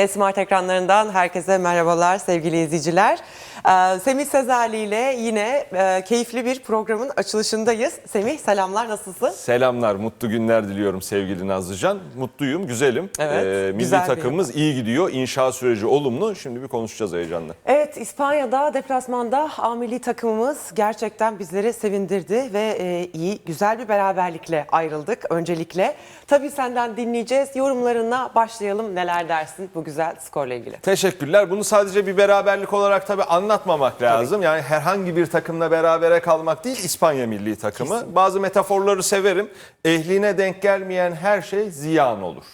D-Smart ekranlarından herkese merhabalar sevgili izleyiciler. Ee, Semih Sezerli ile yine e, keyifli bir programın açılışındayız. Semih selamlar nasılsın? Selamlar, mutlu günler diliyorum sevgili Nazlıcan. Mutluyum, güzelim. Evet, milli güzel takımımız iyi gidiyor. İnşa süreci olumlu. Şimdi bir konuşacağız heyecanla. Evet İspanya'da deplasmanda A milli takımımız gerçekten bizleri sevindirdi ve e, iyi güzel bir beraberlikle ayrıldık öncelikle. Tabii senden dinleyeceğiz. Yorumlarına başlayalım. Neler dersin bu güzel skorla ilgili? Teşekkürler. Bunu sadece bir beraberlik olarak tabii anlatmamak lazım. Yani herhangi bir takımla berabere kalmak değil, İspanya milli takımı. Bazı metaforları severim. Ehline denk gelmeyen her şey ziyan olur.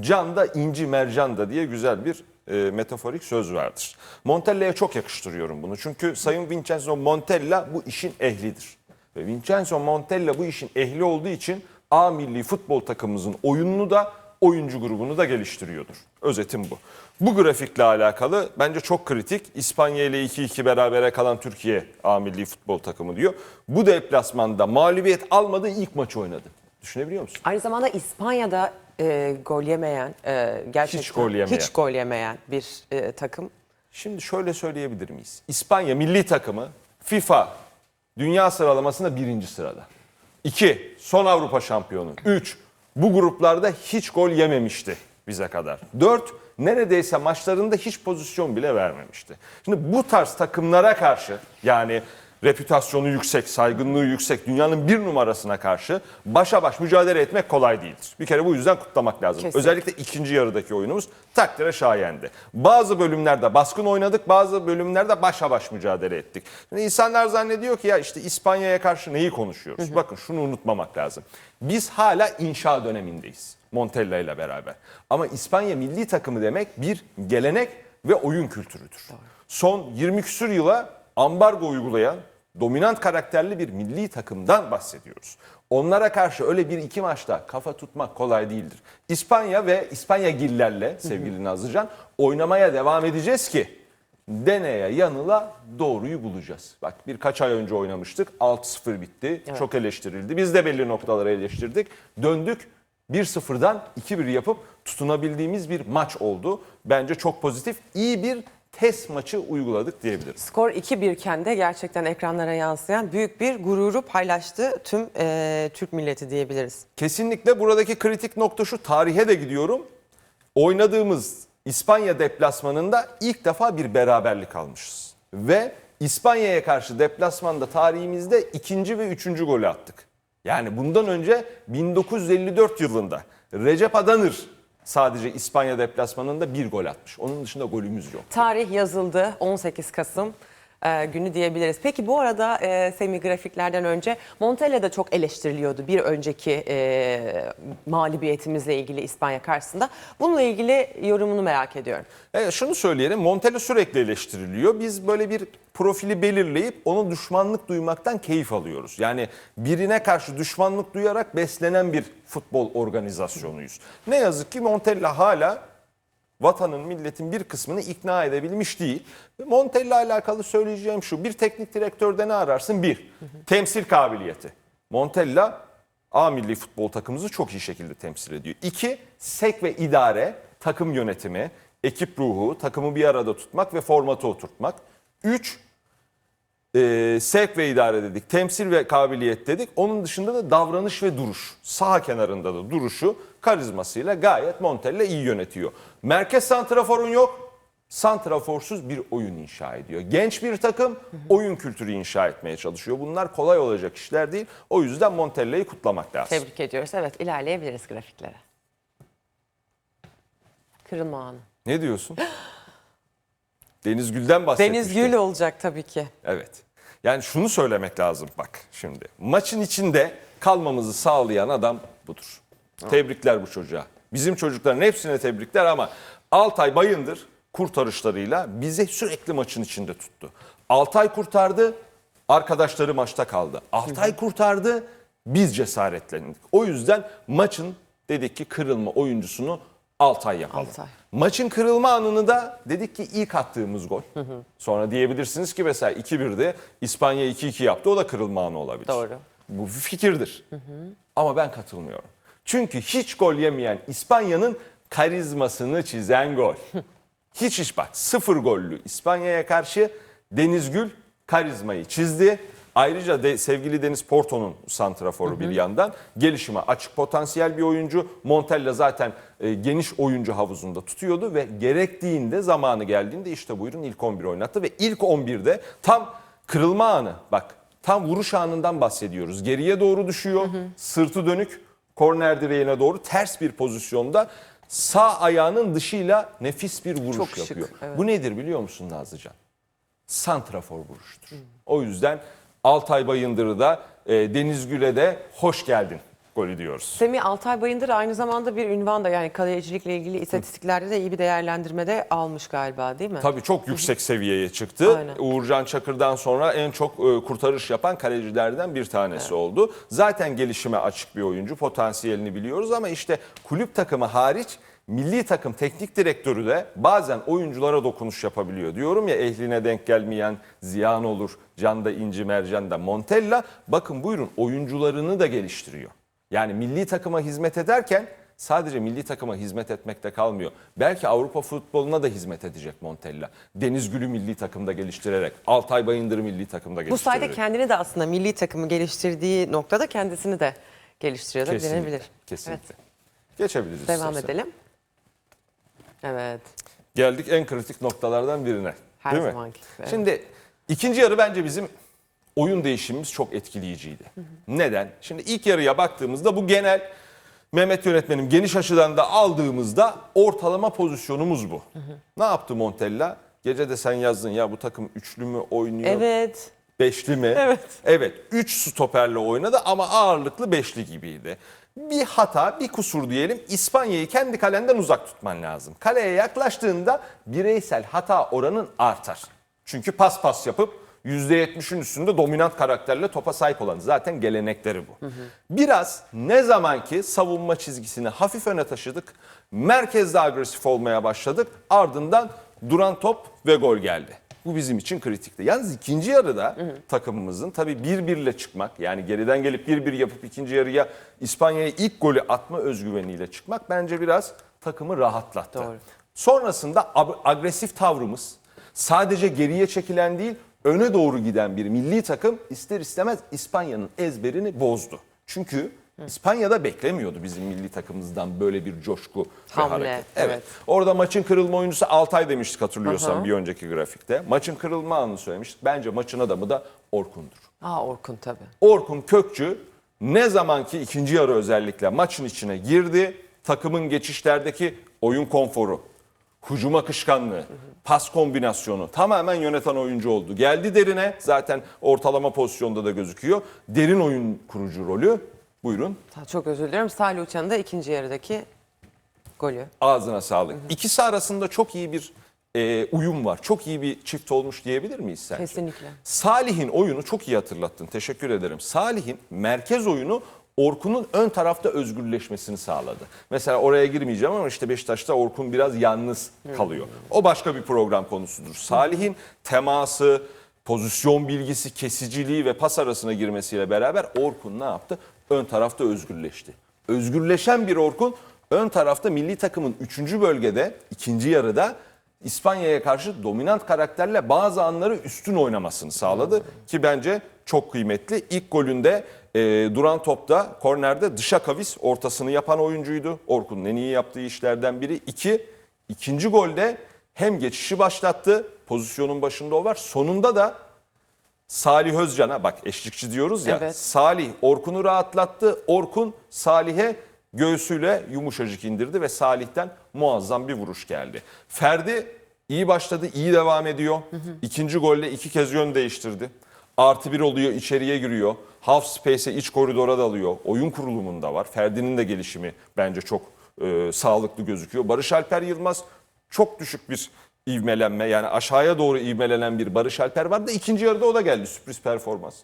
Can da inci mercan da diye güzel bir e, metaforik söz vardır. Montella'ya çok yakıştırıyorum bunu. Çünkü Sayın Vincenzo Montella bu işin ehlidir. Ve Vincenzo Montella bu işin ehli olduğu için A milli futbol takımımızın oyununu da oyuncu grubunu da geliştiriyordur. Özetim bu. Bu grafikle alakalı bence çok kritik. İspanya ile 2-2 berabere kalan Türkiye A milli futbol takımı diyor. Bu deplasmanda mağlubiyet almadığı ilk maçı oynadı. Düşünebiliyor musun? Aynı zamanda İspanya'da e, gol yemeyen, e, gerçekten Hiç gol yemeyen. hiç gol yemeyen bir e, takım. Şimdi şöyle söyleyebilir miyiz? İspanya milli takımı FIFA dünya sıralamasında birinci sırada. 2. Son Avrupa şampiyonu. 3. Bu gruplarda hiç gol yememişti bize kadar. 4. Neredeyse maçlarında hiç pozisyon bile vermemişti. Şimdi bu tarz takımlara karşı yani reputasyonu yüksek, saygınlığı yüksek dünyanın bir numarasına karşı başa baş mücadele etmek kolay değildir. Bir kere bu yüzden kutlamak lazım. Kesinlikle. Özellikle ikinci yarıdaki oyunumuz takdire şayendi. Bazı bölümlerde baskın oynadık, bazı bölümlerde başa baş mücadele ettik. Şimdi insanlar zannediyor ki ya işte İspanya'ya karşı neyi konuşuyoruz? Bakın şunu unutmamak lazım. Biz hala inşa dönemindeyiz Montella ile beraber. Ama İspanya milli takımı demek bir gelenek ve oyun kültürüdür. Son 20 küsür yıla ambargo uygulayan dominant karakterli bir milli takımdan bahsediyoruz. Onlara karşı öyle bir iki maçta kafa tutmak kolay değildir. İspanya ve İspanya gillerle sevgili Nazlıcan oynamaya devam edeceğiz ki deneye yanıla doğruyu bulacağız. Bak birkaç ay önce oynamıştık 6-0 bitti çok eleştirildi. Biz de belli noktaları eleştirdik döndük 1-0'dan 2-1 yapıp tutunabildiğimiz bir maç oldu. Bence çok pozitif iyi bir test maçı uyguladık diyebiliriz. Skor 2-1 iken de gerçekten ekranlara yansıyan büyük bir gururu paylaştı tüm e, Türk milleti diyebiliriz. Kesinlikle buradaki kritik nokta şu tarihe de gidiyorum. Oynadığımız İspanya deplasmanında ilk defa bir beraberlik almışız. Ve İspanya'ya karşı deplasmanda tarihimizde ikinci ve üçüncü golü attık. Yani bundan önce 1954 yılında Recep Adanır sadece İspanya deplasmanında bir gol atmış. Onun dışında golümüz yok. Tarih yazıldı 18 Kasım e, günü diyebiliriz. Peki bu arada e, Semih grafiklerden önce Montella da çok eleştiriliyordu bir önceki e, mağlubiyetimizle ilgili İspanya karşısında. Bununla ilgili yorumunu merak ediyorum. Evet, şunu söyleyelim. Montella sürekli eleştiriliyor. Biz böyle bir profili belirleyip onu düşmanlık duymaktan keyif alıyoruz. Yani birine karşı düşmanlık duyarak beslenen bir futbol organizasyonuyuz. Ne yazık ki Montella hala vatanın, milletin bir kısmını ikna edebilmiş değil. Montella alakalı söyleyeceğim şu. Bir teknik direktörde ne ararsın? Bir, temsil kabiliyeti. Montella A milli futbol takımımızı çok iyi şekilde temsil ediyor. İki, sek ve idare, takım yönetimi, ekip ruhu, takımı bir arada tutmak ve formatı oturtmak. Üç, e, sevk ve idare dedik, temsil ve kabiliyet dedik. Onun dışında da davranış ve duruş. Sağ kenarında da duruşu karizmasıyla gayet Montella iyi yönetiyor. Merkez santraforun yok. Santraforsuz bir oyun inşa ediyor. Genç bir takım oyun kültürü inşa etmeye çalışıyor. Bunlar kolay olacak işler değil. O yüzden Montella'yı kutlamak lazım. Tebrik ediyoruz. Evet ilerleyebiliriz grafiklere. Kırılma anı. Ne diyorsun? Deniz Gül'den bahsetmiştik. Deniz Gül olacak tabii ki. Evet. Yani şunu söylemek lazım bak şimdi. Maçın içinde kalmamızı sağlayan adam budur. Tebrikler bu çocuğa. Bizim çocukların hepsine tebrikler ama Altay Bayındır kurtarışlarıyla bizi sürekli maçın içinde tuttu. Altay kurtardı, arkadaşları maçta kaldı. Altay kurtardı, biz cesaretlendik. O yüzden maçın dedik ki kırılma oyuncusunu Altay yapalım. Altay. Maçın kırılma anını da dedik ki ilk attığımız gol. Sonra diyebilirsiniz ki mesela 2-1'de İspanya 2-2 yaptı o da kırılma anı olabilir. Doğru. Bu fikirdir. Ama ben katılmıyorum. Çünkü hiç gol yemeyen İspanya'nın karizmasını çizen gol. Hiç hiç bak sıfır gollü İspanya'ya karşı Deniz Gül karizmayı çizdi. Ayrıca de, sevgili Deniz Porto'nun santraforu bir yandan gelişime açık potansiyel bir oyuncu. Montella zaten e, geniş oyuncu havuzunda tutuyordu ve gerektiğinde zamanı geldiğinde işte buyurun ilk 11 oynattı ve ilk 11'de tam kırılma anı bak tam vuruş anından bahsediyoruz. Geriye doğru düşüyor sırtı dönük korner direğine doğru ters bir pozisyonda sağ ayağının dışıyla nefis bir vuruş Çok şık, yapıyor. evet. Bu nedir biliyor musun Nazlıcan? Santrafor vuruştur. O yüzden Altay Bayındır'ı da e, Deniz Gül'e de hoş geldin golü diyoruz. Semih Altay Bayındır aynı zamanda bir ünvan da yani kalecilikle ilgili istatistiklerde de iyi bir değerlendirmede almış galiba değil mi? Tabii çok yüksek seviyeye çıktı. Aynen. Uğurcan Çakır'dan sonra en çok e, kurtarış yapan kalecilerden bir tanesi oldu. Zaten gelişime açık bir oyuncu, potansiyelini biliyoruz ama işte kulüp takımı hariç milli takım teknik direktörü de bazen oyunculara dokunuş yapabiliyor. Diyorum ya ehline denk gelmeyen ziyan olur, canda inci mercanda Montella bakın buyurun oyuncularını da geliştiriyor. Yani milli takıma hizmet ederken sadece milli takıma hizmet etmekte kalmıyor. Belki Avrupa futboluna da hizmet edecek Montella. Deniz Gül'ü milli takımda geliştirerek, Altay Bayındır'ı milli takımda Bu geliştirerek. sayede kendini de aslında milli takımı geliştirdiği noktada kendisini de geliştiriyor da Kesinlikle, denebilir. Kesinlikle. Evet, Geçebiliriz devam istersen. edelim. Evet. Geldik en kritik noktalardan birine. Her değil mi? zamanki gibi, evet. Şimdi ikinci yarı bence bizim oyun değişimimiz çok etkileyiciydi. Neden? Şimdi ilk yarıya baktığımızda bu genel Mehmet yönetmenim geniş açıdan da aldığımızda ortalama pozisyonumuz bu. Ne yaptı Montella? Gece de sen yazdın ya bu takım üçlü mü oynuyor? Evet. Beşli mi? Evet. Evet. Üç stoperle oynadı ama ağırlıklı beşli gibiydi. Bir hata, bir kusur diyelim. İspanya'yı kendi kalenden uzak tutman lazım. Kaleye yaklaştığında bireysel hata oranın artar. Çünkü pas pas yapıp %70'in üstünde dominant karakterle topa sahip olan zaten gelenekleri bu. Biraz ne zamanki savunma çizgisini hafif öne taşıdık, merkezde agresif olmaya başladık, ardından duran top ve gol geldi. Bu bizim için kritikti. Yalnız ikinci yarıda takımımızın tabii bir birle çıkmak yani geriden gelip bir bir yapıp ikinci yarıya İspanya'ya ilk golü atma özgüveniyle çıkmak bence biraz takımı rahatlattı. Doğru. Sonrasında agresif tavrımız sadece geriye çekilen değil öne doğru giden bir milli takım ister istemez İspanya'nın ezberini bozdu. Çünkü İspanya'da beklemiyordu bizim milli takımımızdan böyle bir coşku ve Hamle, hareket. evet. Orada maçın kırılma oyuncusu Altay demiştik hatırlıyorsan Aha. bir önceki grafikte. Maçın kırılma anını söylemiştik. Bence maçın adamı da Orkun'dur. Aa Orkun tabii. Orkun Kökçü ne zamanki ikinci yarı özellikle maçın içine girdi, takımın geçişlerdeki oyun konforu, hücum akışkanlığı, pas kombinasyonu tamamen yöneten oyuncu oldu. Geldi derine zaten ortalama pozisyonda da gözüküyor. Derin oyun kurucu rolü. Buyurun. Çok özür diliyorum. Salih Uçan'ın da ikinci yarıdaki golü. Ağzına sağlık. İkisi arasında çok iyi bir e, uyum var. Çok iyi bir çift olmuş diyebilir miyiz sence? Kesinlikle. Salih'in oyunu çok iyi hatırlattın. Teşekkür ederim. Salih'in merkez oyunu Orkun'un ön tarafta özgürleşmesini sağladı. Mesela oraya girmeyeceğim ama işte Beşiktaş'ta Orkun biraz yalnız kalıyor. O başka bir program konusudur. Salih'in teması, pozisyon bilgisi, kesiciliği ve pas arasına girmesiyle beraber Orkun ne yaptı? Ön tarafta özgürleşti. Özgürleşen bir Orkun ön tarafta milli takımın 3. bölgede ikinci yarıda İspanya'ya karşı dominant karakterle bazı anları üstün oynamasını sağladı ki bence çok kıymetli. İlk golünde e, duran topta kornerde dışa kavis ortasını yapan oyuncuydu. Orkun'un en iyi yaptığı işlerden biri. İki, ikinci golde hem geçişi başlattı pozisyonun başında o var. Sonunda da Salih Özcan'a bak eşlikçi diyoruz ya. Evet. Salih Orkun'u rahatlattı. Orkun Salih'e göğsüyle yumuşacık indirdi ve Salih'ten muazzam bir vuruş geldi. Ferdi iyi başladı, iyi devam ediyor. İkinci golle iki kez yön değiştirdi. Artı bir oluyor, içeriye giriyor. Half space'e iç koridora dalıyor. Oyun kurulumunda var. Ferdi'nin de gelişimi bence çok e, sağlıklı gözüküyor. Barış Alper Yılmaz çok düşük bir ivmelenme yani aşağıya doğru ivmelenen bir Barış Alper vardı. İkinci yarıda o da geldi sürpriz performans.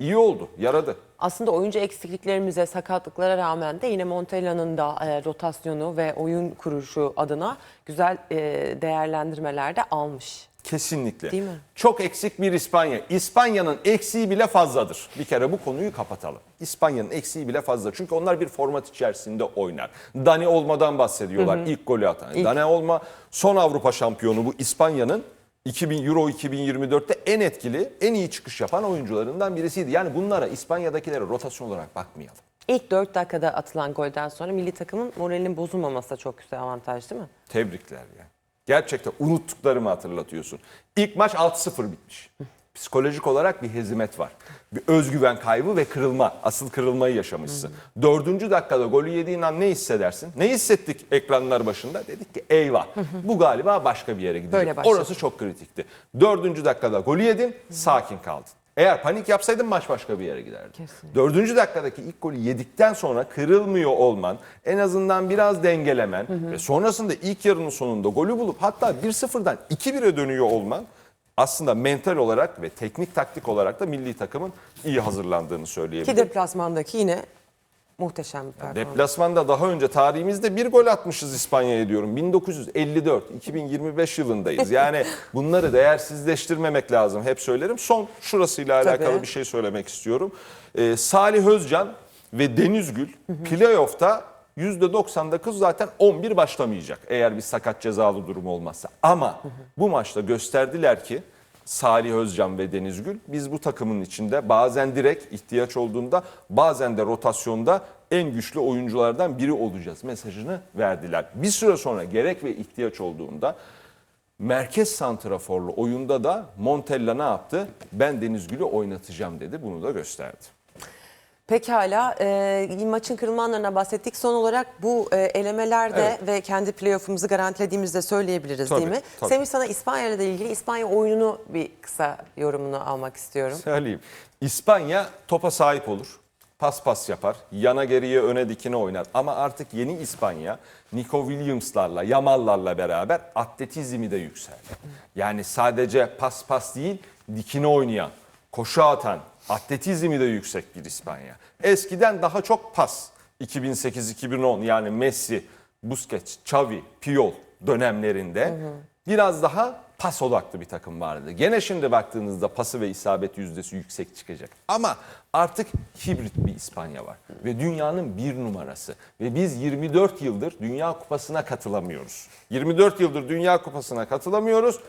İyi oldu, yaradı. Aslında oyuncu eksikliklerimize, sakatlıklara rağmen de yine Montella'nın da e, rotasyonu ve oyun kuruşu adına güzel e, değerlendirmeler de almış. Kesinlikle. Değil mi? Çok eksik bir İspanya. İspanya'nın eksiği bile fazladır. Bir kere bu konuyu kapatalım. İspanya'nın eksiği bile fazla. Çünkü onlar bir format içerisinde oynar. Dani Olma'dan bahsediyorlar ilk golü atan. Dani Olma son Avrupa şampiyonu bu İspanya'nın 2000 Euro 2024'te en etkili, en iyi çıkış yapan oyuncularından birisiydi. Yani bunlara İspanya'dakilere rotasyon olarak bakmayalım. İlk 4 dakikada atılan golden sonra milli takımın moralinin bozulmaması da çok güzel avantaj değil mi? Tebrikler yani. Gerçekten unuttuklarımı hatırlatıyorsun. İlk maç 6-0 bitmiş. Psikolojik olarak bir hezimet var. Bir özgüven kaybı ve kırılma. Asıl kırılmayı yaşamışsın. Dördüncü dakikada golü yediğin an ne hissedersin? Ne hissettik ekranlar başında? Dedik ki eyvah bu galiba başka bir yere gidecek. Orası çok kritikti. Dördüncü dakikada golü yedin sakin kaldın. Eğer panik yapsaydın maç başka bir yere giderdi. Kesinlikle. Dördüncü dakikadaki ilk golü yedikten sonra kırılmıyor olman, en azından biraz dengelemen ve sonrasında ilk yarının sonunda golü bulup hatta 1-0'dan 2-1'e dönüyor olman aslında mental olarak ve teknik taktik olarak da milli takımın iyi hazırlandığını Ki söyleyebilirim. deplasmandaki yine muhteşem bir performans. Deplasmanda daha önce tarihimizde bir gol atmışız İspanya'ya diyorum. 1954, 2025 yılındayız. Yani bunları değersizleştirmemek lazım. Hep söylerim. Son şurasıyla alakalı Tabii. bir şey söylemek istiyorum. Ee, Salih Özcan ve Denizgül playoff'ta %99 zaten 11 başlamayacak. Eğer bir sakat cezalı durum olmazsa. Ama bu maçta gösterdiler ki Salih Özcan ve Denizgül biz bu takımın içinde bazen direkt ihtiyaç olduğunda bazen de rotasyonda en güçlü oyunculardan biri olacağız mesajını verdiler. Bir süre sonra gerek ve ihtiyaç olduğunda merkez santraforlu oyunda da Montella ne yaptı? Ben Denizgül'ü oynatacağım dedi. Bunu da gösterdi. Pekala e, maçın kırılma bahsettik. Son olarak bu e, elemelerde Evet. ve kendi playoff'umuzu garantilediğimizde söyleyebiliriz Tabii, değil mi? tabii. Semih sana İspanya ile ilgili İspanya oyununu bir kısa yorumunu almak istiyorum. Söyleyeyim. İspanya topa sahip olur. Pas pas yapar. Yana geriye öne dikine oynar. Ama artık yeni İspanya Nico Williams'larla, Yamal'larla beraber atletizmi de yükseldi. Yani sadece pas pas değil, dikine oynayan, koşu atan, atletizmi de yüksek bir İspanya. Eskiden daha çok pas. 2008-2010 yani Messi, Busquets, Xavi, Puyol dönemlerinde biraz daha pas odaklı bir takım vardı. Gene şimdi baktığınızda pası ve isabet yüzdesi yüksek çıkacak. Ama artık hibrit bir İspanya var. Ve dünyanın bir numarası. Ve biz 24 yıldır Dünya Kupası'na katılamıyoruz. 24 yıldır Dünya Kupası'na katılamıyoruz.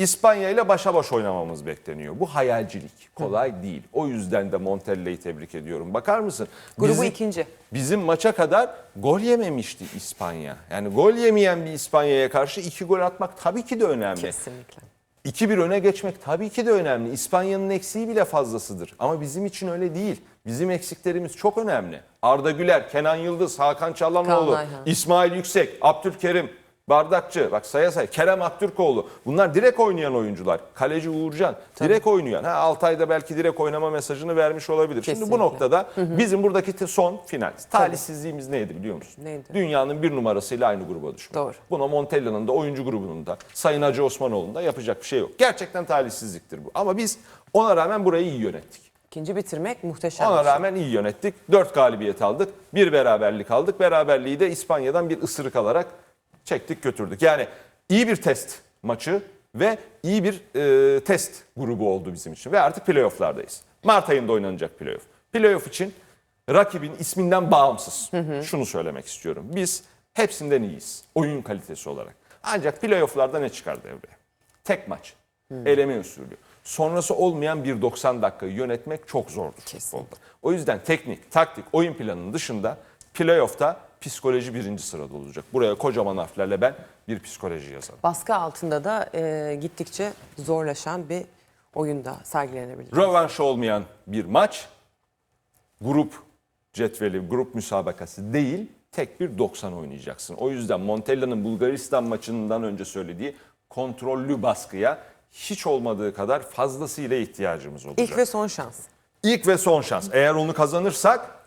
İspanya ile başa baş oynamamız bekleniyor. Bu hayalcilik. Kolay değil. O yüzden de Montella'yı tebrik ediyorum. Bakar mısın? Grubu Bizim- ikinci. Bizim maça kadar gol yememişti İspanya. Yani gol yemeyen bir İspanya'ya karşı iki gol atmak tabii ki de önemli. Kesinlikle. 2-1 öne geçmek tabii ki de önemli. İspanya'nın eksiği bile fazlasıdır. Ama bizim için öyle değil. Bizim eksiklerimiz çok önemli. Arda Güler, Kenan Yıldız, Hakan Çalhanoğlu. İsmail Yüksek, Abdülkerim, Bardakçı, bak saya say, Kerem Aktürkoğlu. Bunlar direkt oynayan oyuncular. Kaleci Uğurcan, direkt oynayan. Ha, Altay'da belki direkt oynama mesajını vermiş olabilir. Şimdi bu Kesinlikle. noktada bizim buradaki son final. Talihsizliğimiz neydi biliyor musun? Neydi? Dünyanın bir numarasıyla aynı gruba düşmek. Doğru. Buna Montella'nın da oyuncu grubunun da Sayın Hacı Osmanoğlu'nun da yapacak bir şey yok. Gerçekten talihsizliktir bu. Ama biz ona rağmen burayı iyi yönettik. İkinci bitirmek muhteşem. Ona şey. rağmen iyi yönettik. Dört galibiyet aldık. Bir beraberlik aldık. Beraberliği de İspanya'dan bir ısırık alarak çektik götürdük. Yani iyi bir test maçı ve iyi bir e, test grubu oldu bizim için. Ve artık playofflardayız. Mart ayında oynanacak playoff. Playoff için rakibin isminden bağımsız. Şunu söylemek istiyorum. Biz hepsinden iyiyiz. Oyun kalitesi olarak. Ancak playofflarda ne çıkar devreye? Tek maç. Eleme usulü. Sonrası olmayan bir 90 dakikayı yönetmek çok zordur futbolda. O yüzden teknik, taktik, oyun planının dışında playoff'ta psikoloji birinci sırada olacak. Buraya kocaman harflerle ben bir psikoloji yazarım. Baskı altında da e, gittikçe zorlaşan bir oyunda sergilenebilir. Rövanşı olmayan bir maç, grup cetveli, grup müsabakası değil, tek bir 90 oynayacaksın. O yüzden Montella'nın Bulgaristan maçından önce söylediği kontrollü baskıya hiç olmadığı kadar fazlasıyla ihtiyacımız olacak. İlk ve son şans. İlk ve son şans. Eğer onu kazanırsak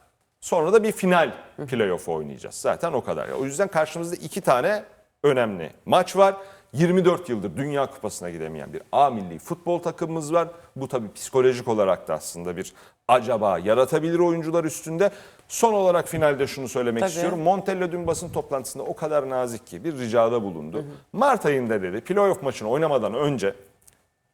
sonra da bir final playoff oynayacağız. Zaten o kadar. O yüzden karşımızda iki tane önemli maç var. 24 yıldır Dünya Kupası'na gidemeyen bir A milli futbol takımımız var. Bu tabii psikolojik olarak da aslında bir acaba yaratabilir oyuncular üstünde. Son olarak finalde şunu söylemek Tabii. istiyorum. Montella dün basın toplantısında o kadar nazik ki bir ricada bulundu. Mart ayında dedi playoff maçını oynamadan önce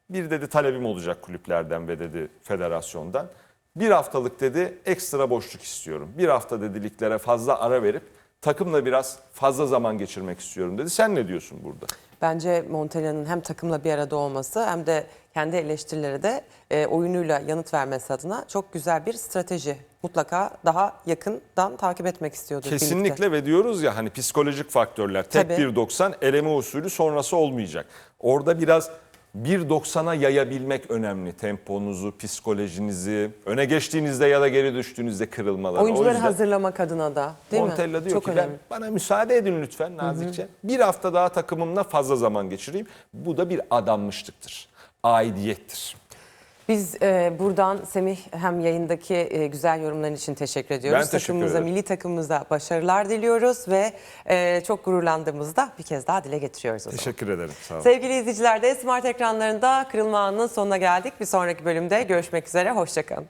Bir dedi talebim olacak kulüplerden ve dedi federasyondan. Bir haftalık dedi ekstra boşluk istiyorum. Bir hafta dedi liglere fazla ara verip takımla biraz fazla zaman geçirmek istiyorum dedi. Sen ne diyorsun burada? Bence Montella'nın hem takımla bir arada olması hem de kendi eleştirilere de e, oyunuyla yanıt vermesi adına çok güzel bir strateji. Mutlaka daha yakından takip etmek istiyordur birlikte. Kesinlikle ve diyoruz ya hani psikolojik faktörler. Tek Tabii. 1.90 eleme usulü sonrası olmayacak. Orada biraz 1.90'a yayabilmek önemli. Temponuzu, psikolojinizi, öne geçtiğinizde ya da geri düştüğünüzde kırılmaları. Oyuncuları yüzden hazırlamak adına da değil Montella mi? diyor Çok ki önemli. ben bana müsaade edin lütfen nazikçe. Bir hafta daha takımımla fazla zaman geçireyim. Bu da bir adanmışlıktır. Aidiyettir. Biz e, buradan Semih hem yayındaki e, güzel yorumların için teşekkür ediyoruz. Ben teşekkür Takımımıza, ederim. milli takımımıza başarılar diliyoruz ve e, çok gururlandığımızı da bir kez daha dile getiriyoruz o zaman. Teşekkür ederim. Sağ olun. Sevgili izleyiciler de Smart ekranlarında Kırılma Anı'nın sonuna geldik. Bir sonraki bölümde görüşmek üzere. Hoşçakalın.